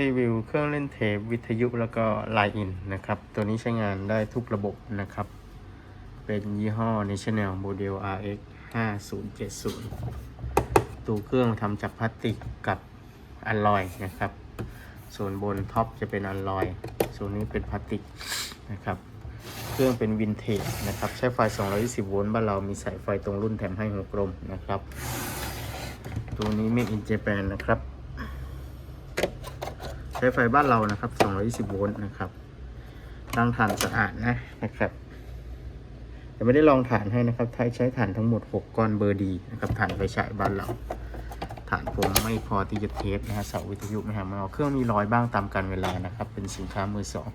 รีวิวเครื่องเล่นเทปวิทยุแล้วก็ไลน์อินนะครับ ตัวนี้ใช้งานได้ทุกระบบนะครับ เป็นยี่ห้อ National Model RX 5070 ตัวเครื่องทำจากพลาสติกกับอลลอยนะครับ ส่วนบนท็อปจะเป็นอลลอย ส่วนนี้เป็นพลาสติกนะครับ เครื่องเป็นวินเทจนะครับ ใช้ไฟ 220 โวลต์บ้านเรามีสายไฟตรงรุ่นแถมให้หัวกลมนะครับ ตัวนี้ Made in Japan นะครับ ใช้ไฟบ้านเรานะครับ 220 โวลต์นะครับตั้งถ่านสะอาดนะนะครับแต่ไม่ได้ลองถ่านให้นะครับไทยใช้ถ่านทั้งหมด 6 ก้อนเบอร์ดีนะครับถ่านไฟฉายบ้านเราถ่านผมไม่พอที่จะเทสนะฮะเสาวิทยุไม่หามาเอาเครื่องมีรอยบ้างตามการเวลานะครับ เป็นสินค้ามือสอง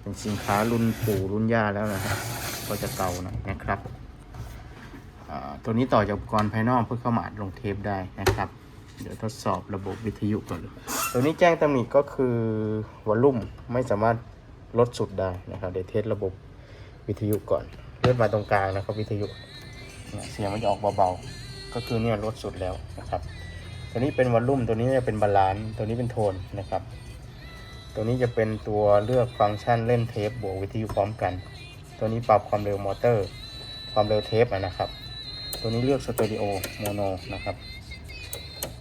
เป็นสินค้ารุ่นปู่รุ่นย่าแล้วนะครับก็จะเก่าหน่อยนะครับอ่าตัวนี้ต่อจากอุปกรณ์ภายนอกเพื่อเข้ามาอัดลงเทปได้นะครับ เดี๋ยวทดสอบระบบวิทยุก่อนเลยตัวนี้แจ้งตำหนิก็คือวอลลุ่มไม่สามารถลดสุดได้นะครับ เดี๋ยวเทสระบบวิทยุก่อนเลื่อนมาตรงกลางนะครับวิทยุเสียงมันจะออกเบาๆ ก็คือเนี่ยลดสุดแล้วนะครับ ตัวนี้เป็นวอลลุ่ม ตัวนี้จะเป็นบาลานซ์ ตัวนี้เป็นโทนนะครับ ตัวนี้จะเป็นตัวเลือกฟังก์ชันเล่นเทปบวกวิทยุพร้อมกัน ตัวนี้ปรับความเร็วมอเตอร์ ความเร็วเทปนะครับ ตัวนี้เลือกสเตอริโอโมโนนะครับ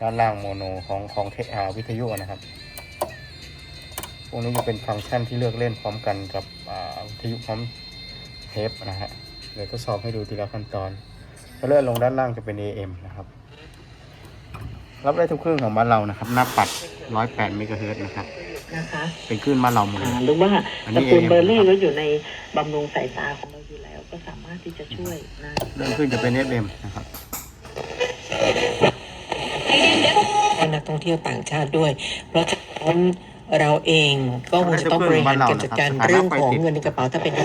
ด้านล่างโมโนของของเทอาวิทยุนะครับพวกนี้จะเป็นฟังก์ชันที่เลือกเล่นพร้อมกันกับอ่าวิทยุพร้อมเทปนะฮะเดี๋ยวทดสอบให้ดูทีละขั้นตอนถ้าเลื่อนลงด้านล่างจะเป็น AM นะครับ รับได้ทุกเครื่องของบ้านเรานะครับ หน้าปัด 108เมกะเฮิรตซ์นะครับนะคะเป็นคลื่นบ้านเราหมดเลอ่ายหรือว่าอันนี้ตระกูล AM เบอร์รี่นะครับก็อยู่ในบำรุงสายตาของเราอยู่แล้ว ก็สามารถที่จะช่วยนะเริ่มขึ้นจะเป็น FM นะครับ ให้ นักท่องเที่ยวต่างชาติด้วย เพราะฉะนั้นเราเองก็คงจะต้องบริหารการจัดการเรื่องของเงินในกระเป๋าถ้าเป็นส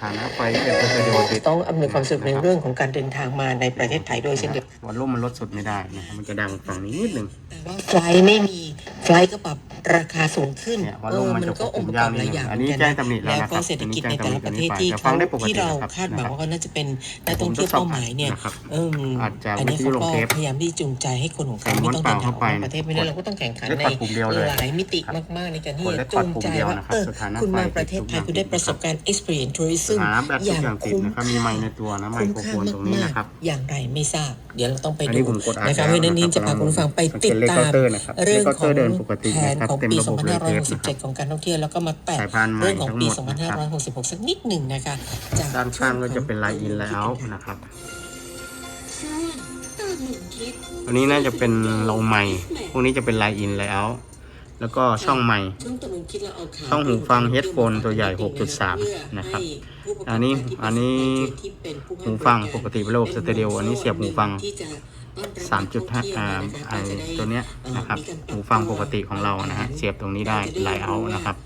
ถานะไฟเป็นสเตอริโอติดต้องอำนวยความสะดวกในเรื่องของการเดินทางมาในประเทศไทยด้วยเช่นเดียวกันวอลลุ่มมันลดสุดไม่ได้นะครับมันจะดังฝั่งนี้นิดหนึ่งแต่ว่าไฟล์ไม่มีไฟล์ก็ปรับราคาสูงขึ้นเนี่ยเอ volume อมันมันจะก็องค์ประกอบหลายอย่างอันนี้เหมืกัแจ้งตำหนิแล้วแล้วนะครับก็เศรษฐกิจอันในนี้แต่ละประเทศที่แต่ฟัเขางได้ปกติที่เรานะครับคาดหวังนะครับว่าเขาน่าจะเป็นนักท่องเที่ยวผมทดสอบเป้าหมายเนี่ย นะครับ เอออาจจะอันนี้วิทยุเขาลงก็เทปพยายามที่จูงใจให้คนของเขาใส่ม้ไม่วนต้องเปเดิล่านทางออกเข้าไปนอกประเทศไม่ได้เราก็ต้องแข่งขันเลือกในปัดปุ่มเดียวเลยหลายมิติครับมากๆในการที่กดจะเลือกจูปัดงปุ่มใจเดียวว่านะครับเออสถานะคุณมาไฟประเทศไทยติดทุกอย่างคุณได้ประสบการณ์ experience tourism หาแบบอทุกย่างอย่างติดคุ้มนะครับมีไมค์ในตัวนะไมคุ้มโครโฟค่านตรงนี้มากนะครับ ๆอย่างไรไม่ทราบ เดี๋ยวเราต้องไปอันดูนี้ผมกดอ่านนะครับเพราะฉะนั้นนี้จะพาคุณผู้ฟังไปติดตาม สังเกตเลขเคาน์เตอร์นะครับเรื่องเลขขเคาองน์เตอร์เดินปกติแผนนะครับของเต็มปีระบบเลยเทปนะครับ2567 ของการท่องเที่ยวแล้วก็มาแตะสายพานใหม่เรื่องของปี ทั้งหมดนะครับ 2566 สักนิดหนึ่งนะคะจากด้านข้างก็จะเป็นไลน์อินไลน์เอาท์นะครับ อันนี้น่าจะเป็นลงใหม่พวกนี้จะเป็นไลน์อินไลน์เอาท์ แล้วก็ช่องใหม่ ช่องตะลุงคิดแล้วเอาข่าวช่องหูฟัง headphone ตัวใหญ่ 6.3 นะครับ อันนี้อันนี้หูฟังปกติเป็นระบบสเตอริโออันนี้เสียบหูฟัง3.5อ่าไอตัวเนี้ยนะครับ หูฟังปกติของเรานะฮะเสียบตรงนี้ได้ไลน์เอาท์นะครับ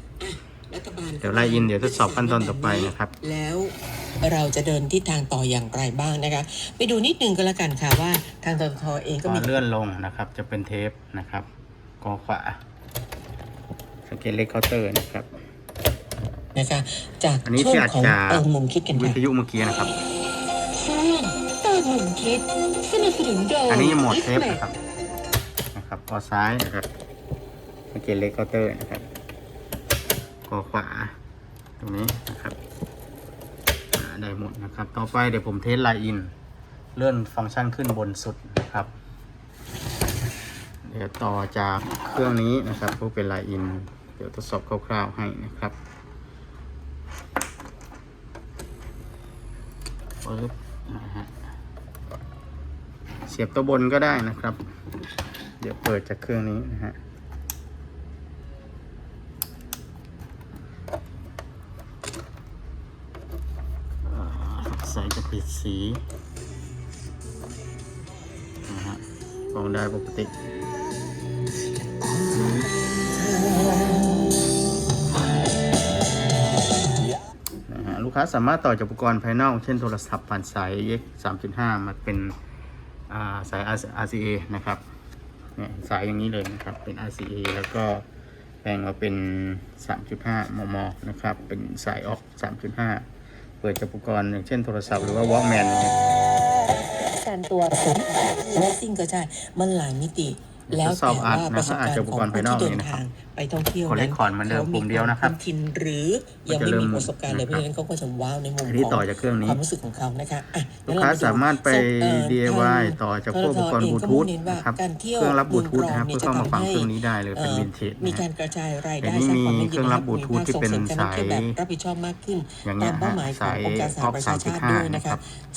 เดี๋ยวไลน์อินเดี๋ยวทดสอบขั้นตอนต่อไปนะครับ แล้วเราจะเดินทิศทางต่ออย่างไรบ้างนะคะ ไปดูนิดนึงก็แล้วกันค่ะว่าทางตทเองก็ก็มีเลื่อนลงนะครับ จะเป็นเทปนะครับกอขวา สเกตเล็กเคาน์เตอร์นะครับ นะคะจากอันนี้ช่วที่งอาจของจะเออมุมคิดกันวิค่ะทยุเมื่อกี้นะครับตื่นหนุ่มคิดสนับสนุนโดยอันนี้โหมดเทป Ismail นะครับ นะครับกอซ้ายนะครับสเกตเล็กเคาน์เตอร์นะครับกอขวา ตรงนี้นะครับอ่าได้หมดนะครับ ต่อไปเดี๋ยวผมเทสไลน์อิน เลื่อนฟังก์ชันขึ้นบนสุดนะครับ เดี๋ยวต่อจากเครื่องนี้นะครับก็เป็นไลน์อิน เดี๋ยวทดสอบคร่าวๆให้นะครับปึ๊บนะฮะเสียบตัวบนก็ได้นะครับ เดี๋ยวเปิดจากเครื่องนี้นะฮะอ่าใส่จะปิดสีนะฮะฟองได้ปกติาสามารถต่อจากอุปกรณ์ภายนอก เช่นโทรศัพท์ผ่านสาย X 3.5 มาเป็นาสาย RCA นะครับเนี่ยสายอย่างนี้เลยนะครับ เป็น RCA แล้วก็แปลงมาเป็น 3.5 มม นะครับ เป็นสายออก 3.5 เปิดจากอุปกรณ์อย่างเช่นโทรศัพท์หรือว่า Walkman อย่างเงี้ยการตัวสิ่งก็ใช่ มันหลายมิติ แล้วทดสอบแต่อัว่าดปนะระสก็บอาจการจะณ์อุปของกรณ์ผู้ภายนอที่กเดินี่นนะครับทางไปท่องเที่ยวขอเลขขอนเหมือนเดิมขาปุ่มเดียวนะครับวามคุ้นชินหรือยังไม่มีประสบการณ์เลยเพราะฉะนั้นเขาก็จะว้าวในมุมอันขนี้องต่อจากเครื่องนี้ความรู้สึกของเขานะคะอะลูกค้าสามารถไปเอ่อ DIY ทางต่อจากพวกอุปกรณ์บลูทูธนะครับการเที่ยวเครื่องรับบลูทูธเมืองนะครับรองเพื่อเข้ามาฟังเครื่องนี้ได้เลยเอ่เป็นอวินเทจมีนะกาฮะรกระจายรายแต่ได้นี่สร้างความมียั่งเคยืรื่นองรับบลูทูธที่เป็นส่งเสริมการท่องเที่ยวสายแบบรับผิดชอบมากขึ้นอย่างเงี้ยตามเป้าหมายขององค์การสหประชาชาติด้วยนะคะ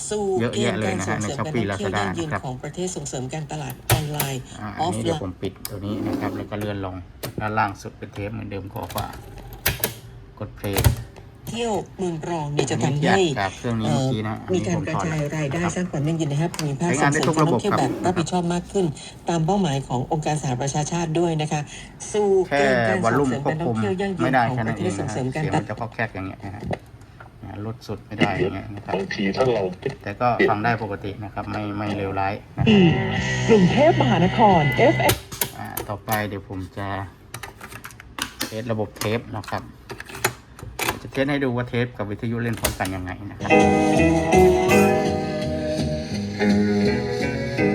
สู่เยอะเกแยะณฑ์เลยการนะส่ฮะงในเสริม Shopee การท่องเที่ยว Lazada ยั่งยืนนะครับของประเทศส่งเสริมการตลาดออนไลน์อ่าออัอนฟนี้ไลเดี๋ยวน์ผมปิดตัวนี้นะครับ แล้วก็เลื่อนลงด้านล่างสุดเป็นเทปเหมือนเดิมขอฝากดเพลงเที่ยวเมืองรองเนี่ยจะอันทำนี้ให้จากจากเครื่องนี้เมื่อกี้นะอันมีนี้การผมกระถอดจายรายได้นะครับสร้างความยั่งยืนในภาพภูมิภาคใช้งานได้ทุกระบบส่งเสมการท่องเที่ยวครับแบบรับผิดชอบมากขึ้น ตามเป้าหมายขององค์การสหประชาชาติด้วยนะคะ สู่แค่เกณฑ์การวอลส่ลุ่งมเสริมควกาบรท่คุองมเที่ยวยั่งยืไม่นได้ของแค่ปนั้นระเอเทศงส่งนะเสริมฮะการเสียงตมันจะคอกแคกอย่างเงี้ยนะฮะอ่า ลดสุดไม่ได้อย่างเงี้ยนะครับบางทีถ้าเราแต่ก็ฟังได้ปกตินะครับ ไม่ไม่เลวร้ายนะครับ กรุงเทพมหานคร FM อ่าต่อไปเดี๋ยวผมจะเทสระบบเทปนะครับจะเทสให้ดูว่าเทปกับวิทยุเล่นพร้อมกันยังไงนะครับ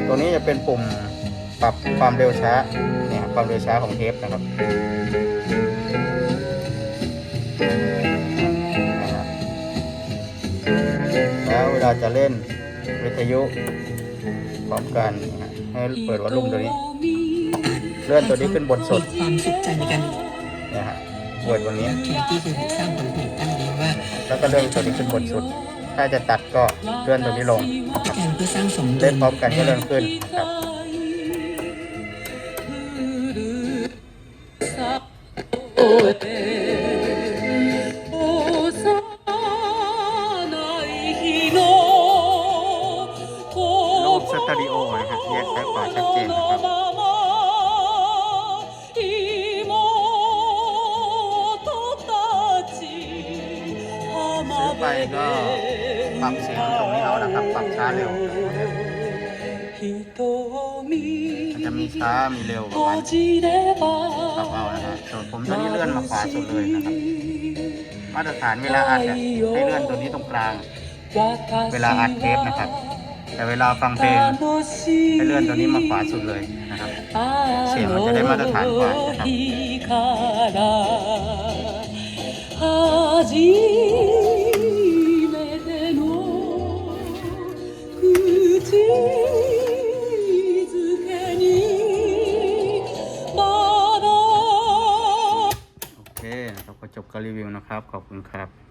ตัวนี้จะเป็นปุ่มปรับความเร็วช้าเนี่ยความเร็วช้าของเทปนะครับนะครับาจะเล่นวิทยุพร้อมกันนะฮะให้เปิดวอลลุ่มตัวนี้ เลื่อนตัวนี้ขึ้นบนสุดมีความสุขใจในการเนี่ยฮะเปิดวันนี้แข่งที่คือสร้างผลผลิตตั้งนี้ว่าแล้วก็เลื่อนตัวนี้ขึ้นบนสุด ถ้าจะตัดก็เลื่อนตัวนี้ลงการเพื่อสร้างสมดุลเล่นพร้อมกันก็เลื่อนขึ้นครับ ปรับเสียงตรงนี้เอานะครับ ปรับช้าเร็ว มันจะมีช้ามีเร็วประมาณปรับเอานะฮะส่วนผมตัวนี้เลื่อนมาขวาสุดเลยนะครับ มาตรฐานเวลาอัดเนี่ยให้เลื่อนตัวนี้ตรงกลาง เวลาอัดเทปนะครับ แต่เวลาฟังเพลงให้เลื่อนตัวนี้มาขวาสุดเลยนะครับ เสียงมันจะได้มาตรฐานกว่านะครับโก็รีวิวนะครับ ขอบคุณครับ